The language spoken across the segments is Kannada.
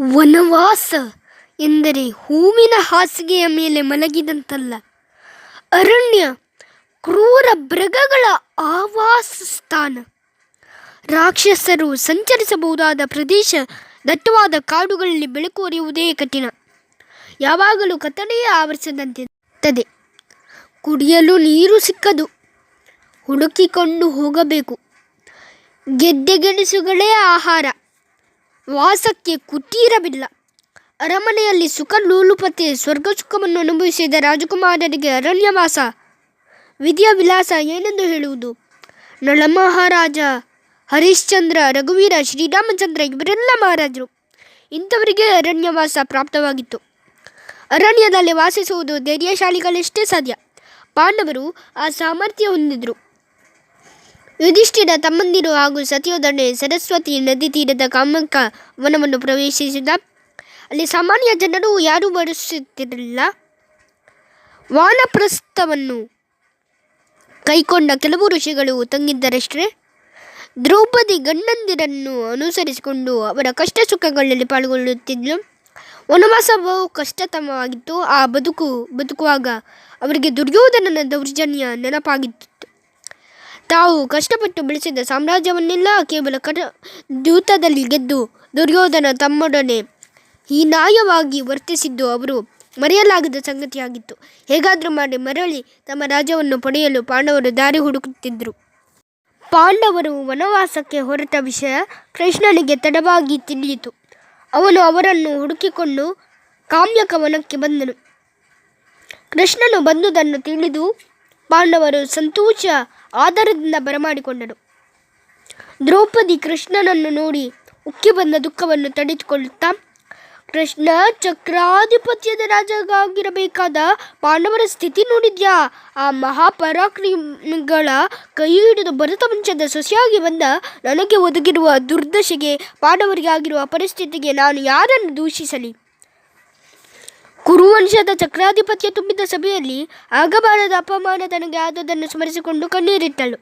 ವನವಾಸ ಎಂದರೆ ಹೂವಿನ ಹಾಸಿಗೆಯ ಮೇಲೆ ಮಲಗಿದಂತಲ್ಲ. ಅರಣ್ಯ ಕ್ರೂರ ಮೃಗಗಳ ಆವಾಸ ಸ್ಥಾನ. ರಾಕ್ಷಸರು ಸಂಚರಿಸಬಹುದಾದ ಪ್ರದೇಶ ದಟ್ಟವಾದ ಕಾಡುಗಳಲ್ಲಿ ಬೆಳಕು ಹರಿಯುವುದೇ ಕಠಿಣ. ಯಾವಾಗಲೂ ಕತ್ತಲೆಯೇ ಆವರಿಸದಂತಿರುತ್ತದೆ. ಕುಡಿಯಲು ನೀರು ಸಿಕ್ಕದು. ಹುಡುಕಿಕೊಂಡು ಹೋಗಬೇಕು. ಗೆದ್ದೆಗೆಣಸುಗಳೇ ಆಹಾರ. ವಾಸಕ್ಕೆ ಕುಟೀರವಿಲ್ಲ. ಅರಮನೆಯಲ್ಲಿ ಸುಖ ನೂಲುಪತಿ, ಸ್ವರ್ಗ ಸುಖವನ್ನು ಅನುಭವಿಸಿದ ರಾಜಕುಮಾರರಿಗೆ ಅರಣ್ಯವಾಸ ವಿಧಿಯ ವಿಲಾಸ ಏನೆಂದು ಹೇಳುವುದು? ನಳಮಹಾರಾಜ ಹರಿಶ್ಚಂದ್ರ, ರಘುವೀರ, ಶ್ರೀರಾಮಚಂದ್ರ ಇವರೆಲ್ಲ ಮಹಾರಾಜರು. ಇಂಥವರಿಗೆ ಅರಣ್ಯವಾಸ ಪ್ರಾಪ್ತವಾಗಿತ್ತು. ಅರಣ್ಯದಲ್ಲಿ ವಾಸಿಸುವುದು ಧೈರ್ಯಶಾಲಿಗಳಷ್ಟೇ ಸಾಧ್ಯ. ಪಾಂಡವರು ಆ ಸಾಮರ್ಥ್ಯ ಹೊಂದಿದ್ರು. ಯುಧಿಷ್ಠಿರ ತಮ್ಮಂದಿರು ಹಾಗೂ ಸತಿಯೋಧನೆ ಸರಸ್ವತಿ ನದಿ ತೀರದ ಕಾಮಕ ವನವನ್ನು ಪ್ರವೇಶಿಸಿದ. ಅಲ್ಲಿ ಸಾಮಾನ್ಯ ಜನರು ಯಾರೂ ಬಳಸುತ್ತಿರಲಿಲ್ಲ ವಾನಪ್ರಸ್ಥವನ್ನು ಕೈಕೊಂಡ ಕೆಲವು ಋಷಿಗಳು ತಂಗಿದ್ದರಷ್ಟೇ. ದ್ರೌಪದಿ ಗಂಡಂದಿರನ್ನು ಅನುಸರಿಸಿಕೊಂಡು ಅವರ ಕಷ್ಟ ಸುಖಗಳಲ್ಲಿ ಪಾಲ್ಗೊಳ್ಳುತ್ತಿದ್ದರು ವನವಾಸ ಬಹು ಕಷ್ಟತಮವಾಗಿತ್ತು. ಆ ಬದುಕು ಬದುಕುವಾಗ ಅವರಿಗೆ ದುರ್ಯೋಧನನ ದೌರ್ಜನ್ಯ ನೆನಪಾಗಿತ್ತು. ತಾವು ಕಷ್ಟಪಟ್ಟು ಬೆಳೆಸಿದ ಸಾಮ್ರಾಜ್ಯವನ್ನೆಲ್ಲ ಕೇವಲ ಕಟ ದ್ಯೂತದಲ್ಲಿ ಗೆದ್ದು ದುರ್ಯೋಧನ ತಮ್ಮೊಡನೆ ಹೀನಾಯವಾಗಿ ವರ್ತಿಸಿದ್ದು ಅವರು ಮರೆಯಲಾಗದ ಸಂಗತಿಯಾಗಿತ್ತು. ಹೇಗಾದರೂ ಮಾಡಿ ಮರಳಿ ತಮ್ಮ ರಾಜ್ಯವನ್ನು ಪಡೆಯಲು ಪಾಂಡವರು ದಾರಿ ಹುಡುಕುತ್ತಿದ್ದರು. ಪಾಂಡವರು ವನವಾಸಕ್ಕೆ ಹೊರಟ ವಿಷಯ ಕೃಷ್ಣನಿಗೆ ತಡವಾಗಿ ತಿಳಿಯಿತು. ಅವನು ಅವರನ್ನು ಹುಡುಕಿಕೊಂಡು ಕಾಮ್ಯಕ ವನಕ್ಕೆ ಬಂದನು. ಕೃಷ್ಣನು ಬಂದುದನ್ನು ತಿಳಿದು ಪಾಂಡವರು ಸಂತೋಷ ಆಧಾರದಿಂದ ಬರಮಾಡಿಕೊಂಡರು. ದ್ರೌಪದಿ ಕೃಷ್ಣನನ್ನು ನೋಡಿ ಉಕ್ಕಿ ಬಂದ ದುಃಖವನ್ನು ತಡೆದುಕೊಳ್ಳುತ್ತಾ, ಕೃಷ್ಣ, ಚಕ್ರಾಧಿಪತ್ಯದ ರಾಜಗಾಗಿರಬೇಕಾದ ಪಾಂಡವರ ಸ್ಥಿತಿ ನೋಡಿದ್ಯಾ? ಆ ಮಹಾಪರಾಕ್ರಮಿಗಳ ಕೈ ಹಿಡಿದು ಭರತ ವಂಶದ ಸೊಸೆಯಾಗಿ ಬಂದ ನನಗೆ ಒದಗಿರುವ ದುರ್ದಶೆಗೆ ಪಾಂಡವರಿಗೆ ಆಗಿರುವ ಪರಿಸ್ಥಿತಿಗೆ ನಾನು ಯಾರನ್ನು ದೂಷಿಸಲಿ? ಕುರುವಂಶದ ಚಕ್ರಾಧಿಪತ್ಯ ತುಂಬಿದ ಸಭೆಯಲ್ಲಿ ಆಗಬಾರದ ಅಪಮಾನ ತನಗೆ ಆದದನ್ನು ಸ್ಮರಿಸಿಕೊಂಡು ಕಣ್ಣೀರಿಟ್ಟಳು.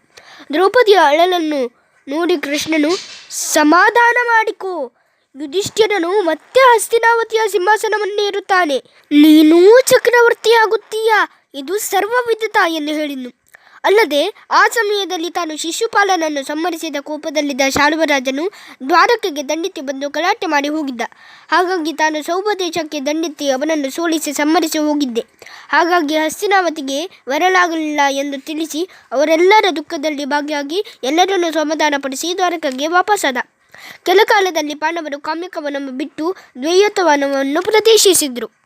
ದ್ರೌಪದಿಯ ಅಳಲನ್ನು ನೋಡಿ ಕೃಷ್ಣನು, ಸಮಾಧಾನ ಮಾಡಿಕೋ. ಯುಧಿಷ್ಠಿರನು ಮತ್ತೆ ಹಸ್ತಿನಾವತಿಯ ಸಿಂಹಾಸನವನ್ನೇರುತ್ತಾನೆ ನೀನೂ ಚಕ್ರವರ್ತಿಯಾಗುತ್ತೀಯಾ? ಇದು ಸರ್ವವಿದಿತ ಎಂದು ಹೇಳಿದನು. ಅಲ್ಲದೆ, ಆ ಸಮಯದಲ್ಲಿ ತಾನು ಶಿಶುಪಾಲನನ್ನು ಸಂಹರಿಸಿದ ಕೋಪದಲ್ಲಿದ್ದ ಶಾಲ್ವರಾಜನು ದ್ವಾರಕೆಗೆ ದಂಡಿತಿ ಬಂದು ಗಲಾಟೆ ಮಾಡಿ ಹೋಗಿದ್ದ. ಹಾಗಾಗಿ ತಾನು ಸೌಭದೇಶಕ್ಕೆ ದಂಡಿತಿ ಅವನನ್ನು ಸೋಲಿಸಿ ಸಂಹರಿಸಿ ಹೋಗಿದ್ದೆ. ಹಾಗಾಗಿ ಹಸ್ತಿನಾವತಿಗೆ ಬರಲಾಗಲಿಲ್ಲ ಎಂದು ತಿಳಿಸಿ ಅವರೆಲ್ಲರ ದುಃಖದಲ್ಲಿ ಭಾಗಿಯಾಗಿ ಎಲ್ಲರನ್ನು ಸಮಾಧಾನಪಡಿಸಿ ದ್ವಾರಕೆಗೆ ವಾಪಸ್ಸಾದ ಕೆಲ ಕಾಲದಲ್ಲಿ ಪಾಂಡವರು ಕಾಮ್ಯಕವನವನ್ನು ಬಿಟ್ಟು ದ್ವೈಯತವನವನ್ನು ಪ್ರವೇಶಿಸಿದರು